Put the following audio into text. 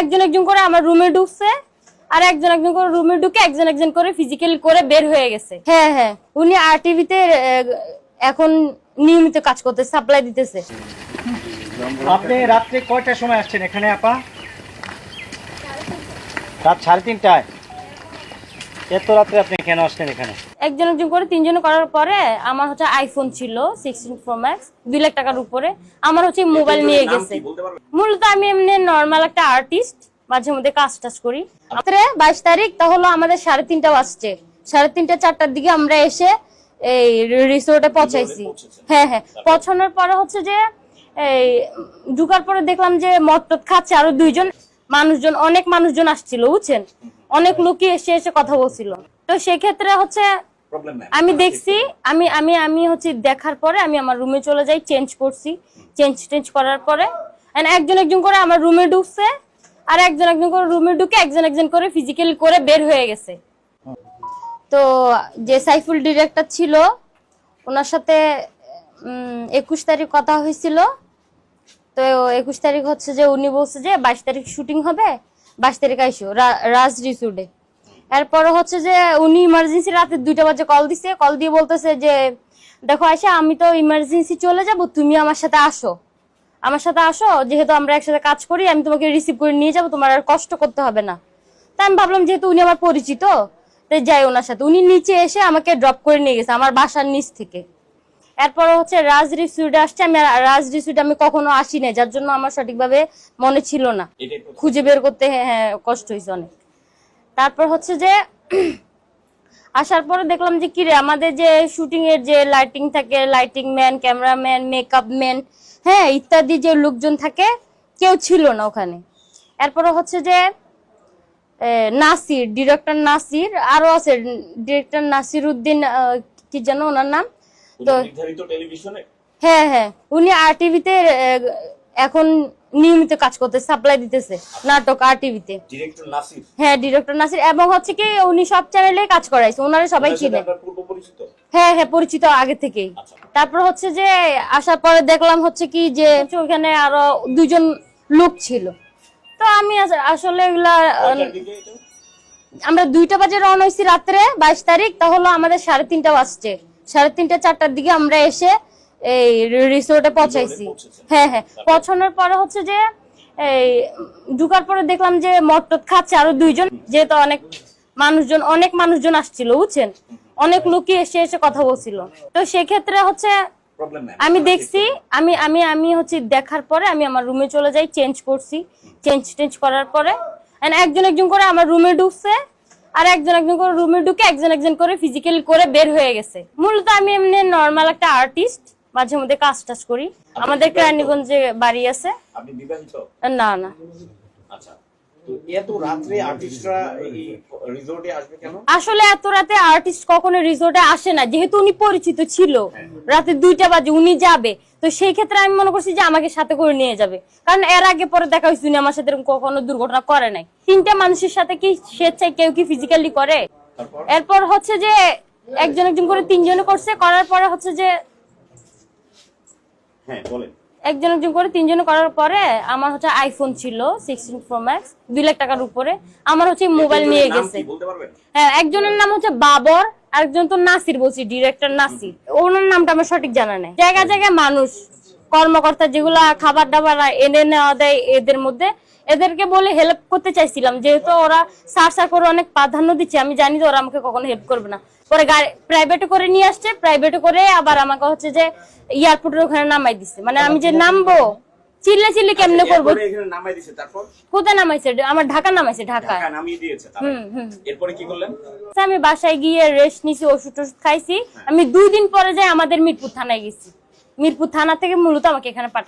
একজন একজন করে আমার রুমে ঢুকছে আর একজন একজন করে রুমে ঢুকে একজন একজন করে ফিজিক্যাল করে বের হয়ে গেছে। হ্যাঁ হ্যাঁ। উনি আর টিভিতে এখন নিয়মিত কাজ করতে সাপ্লাই দিতেছে। আপনি রাত্রে কয়টার সময় আসছেন এখানে আপা? রাত সাড়ে তিনটায়। এত রাত্রে আপনি কেন আসছেন এখানে? একজন একজন করে তিনজন করার পরে আমার হচ্ছে আইফোন ছিল সিক্সটিন প্রো ম্যাক্স দুই লাখ টাকার উপরে। আমার হচ্ছে মোবাইল নিয়ে গেছে। মূলত আমি এমনি নর্মাল একটা আর্টিস্ট মাঝে মধ্যে কাজ টাজ করি। রাত্রে বাইশ তারিখ তা হলো আমাদের সাড়ে তিনটা বাজছে সাড়ে তিনটা চারটার দিকে আমরা এসে এই রিসোর্টে পৌঁছাইছি। হ্যাঁ হ্যাঁ। পৌঁছানোর পরে হচ্ছে যে এই ঢুকার পরে দেখলাম যে মদ টদ খাচ্ছে আরও দুইজন। মানুষজন অনেক মানুষজন আসছিল বুঝছেন? অনেক লোকই এসে এসে কথা বলছিল। তো সেক্ষেত্রে হচ্ছে আমি দেখছি আমি আমি আমি হচ্ছে দেখার পরে আমি আমার রুমে চলে যাই চেঞ্জ করছি। চেঞ্জ টেঞ্জ করার পরে একজন একজন করে আমার রুমে ঢুকছে আর একজন একজন করে রুমে ঢুকে একজন একজন করে ফিজিক্যালি করে বের হয়ে গেছে। তো যে সাইফুল ডিরেক্টর ছিল ওনার সাথে একুশ তারিখ কথা হয়েছিল। তো একুশ তারিখ হচ্ছে যে উনি বলছে যে বাইশ তারিখ শুটিং হবে। বাইশ তারিখ আইসো রাজ রিসুডে এরপর হচ্ছে যে উনি ইমার্জেন্সি রাতে দুইটা বাজে কল দিছে কল দিয়ে বলতেছে যে, দেখো আয়সা আমি তো ইমার্জেন্সি চলে যাব, তুমি আমার সাথে আসো। আমার সাথে আসো, যেহেতু আমরা একসাথে কাজ করি, আমি তোমাকে রিসিভ করে নিয়ে যাব, তোমার আর কষ্ট করতে হবে না। তাই আমি ভাবলাম, যেহেতু উনি আমার পরিচিত তাই যাই ওনার সাথে। উনি নিচে এসে আমাকে ড্রপ করে নিয়ে গেছে, আমার বাসার নিচ থেকে। এরপর হচ্ছে রাজ রিসুইটে আসছে আমি রাজ রিসুইটে আমি কখনো আসি নাই যার জন্য আমার সঠিকভাবে মনে ছিল না। খুঁজে বের করতে হ্যাঁ হ্যাঁ কষ্ট হয়েছে অনেক। তারপর হচ্ছে যে আসার পরে দেখলাম যে কিরে আমাদের যে শুটিং এর যে লাইটিং থাকে lighting man cameraman makeup man হ্যাঁ ইত্যাদি যে লোকজন থাকে কেউ ছিল না ওখানে। এরপরে হচ্ছে যে নাসির ডিরেক্টর নাসির আরও আছে ডিরেক্টর নাসির উদ্দিন কি যেন ওনার নাম? তো নির্ধারিত টেলিভিশনে? হ্যাঁ হ্যাঁ। উনি আর টিভিতে এখন নিয়মিত কাজ করতে সাপ্লাই দিতেছে নাটক আর টিভিতে ডিরেক্টর নাসির? হ্যাঁ ডিরেক্টর নাসির। এবং হচ্ছে কি উনি সব চ্যানেলে কাজ করাইছে ওনারা সবাই চিনে। হ্যাঁ হ্যাঁ পরিচিত আগে থেকেই। আচ্ছা। তারপর হচ্ছে যে আসার পরে দেখলাম হচ্ছে কি যে ওখানে আরও দুজন লোক ছিল। তো আমি আস- আসলে এগুলা? আমরা দুইটা বাজে রওনা হয়েছি রাত্রে বাইশ তারিখ তাহলে আমাদের সাড়ে তিনটা বাজছে। সাড়ে তিনটা চারটার দিকে আমরা এসে এই রিসোর্টে পৌঁছাইছি। হ্যাঁ হ্যাঁ। পৌঁছানোর পরে হচ্ছে যে এই ঢুকার পরে দেখলাম যে মদ টদ খাচ্ছে আরও দুইজন যেহেতু অনেক মানুষজন অনেক মানুষজন আসছিল বুঝছেন? অনেক লোকই এসে এসে কথা বলছিল। তো সেক্ষেত্রে হচ্ছে আমি দেখছি আমি আমি আমি হচ্ছে দেখার পরে আমি আমার রুমে চলে যাই চেঞ্জ করছি। চেঞ্জ টেঞ্জ করার পরে একজন একজন করে আমার রুমে ঢুকছে। আর একজন একজন করে রুমে ঢুকে একজন একজন করে ফিজিক্যাল করে বের হয়ে গেছে। মূলত আমি এমনি নর্মাল একটা আর্টিস্ট মাঝে মধ্যে কাজ টাজ করি। আমাদের কেরানীগঞ্জে বাড়ি আছে। না না। আচ্ছা। আসলে এত রাতে আর্টিস্ট কখনো রিসোর্টে আসে না। যেহেতু উনি পরিচিত ছিল রাতে দুইটা বাজে উনি যাবে। তো সেই ক্ষেত্রে আমি মনে করছি যে আমাকে সাথে করে নিয়ে যাবে। কারণ এর আগে পরে দেখা হয়েছে উনি আমার সাথে কখনো দুর্ঘটনা করে নাই। তিনটা মানুষের সাথে কি স্বেচ্ছায় কেউ কি ফিজিক্যালি করে? এরপর হচ্ছে যে একজন একজন করে তিনজনে করছে করার পরে হচ্ছে যে হ্যাঁ বলেন। একজন একজন করে তিনজনে করার পরে আমার হচ্ছে আইফোন ছিল সিক্সটিন প্রো ম্যাক্স দুই লাখ টাকার উপরে। আমার হচ্ছে মোবাইল নিয়ে গেছে। হ্যাঁ একজনের নাম হচ্ছে বাবর আরেকজন তো নাসির বলছি ডিরেক্টর নাসির। ওনার নামটা আমার সঠিক জানা নেই। জায়গায় জায়গায় মানুষ। কর্মকর্তা যেগুলা খাবার দাবার এনে নেওয়া দেয় এদের মধ্যে এদেরকে বলে হেল্প করতে চাইছিলাম। যেহেতু ওরা সার সার করে অনেক প্রাধান্য দিচ্ছে আমি জানি যে ওরা আমাকে কখনো হেল্প করবে না। পরে গাড়ি প্রাইভেটে করে নিয়ে আসছে প্রাইভেটে করে আবার আমাকে হচ্ছে যে এয়ারপোর্টের ওখানে নামাই দিচ্ছে মানে আমি যে নামবো চিল্লে চিল্লি কেমনে করব? কোথায় নামাইছে? আমার ঢাকা নামাইছে ঢাকা। এরপরে কি করলেন? আচ্ছা, আমি বাসায় গিয়ে রেস্ট নিছি ওষুধ টষুধ খাইছি আমি দুই দিন পরে যাই আমাদের মিরপুর থানায় গেছি। মিরপুর থানা থেকে মূলত আমাকে এখানে পাঠাই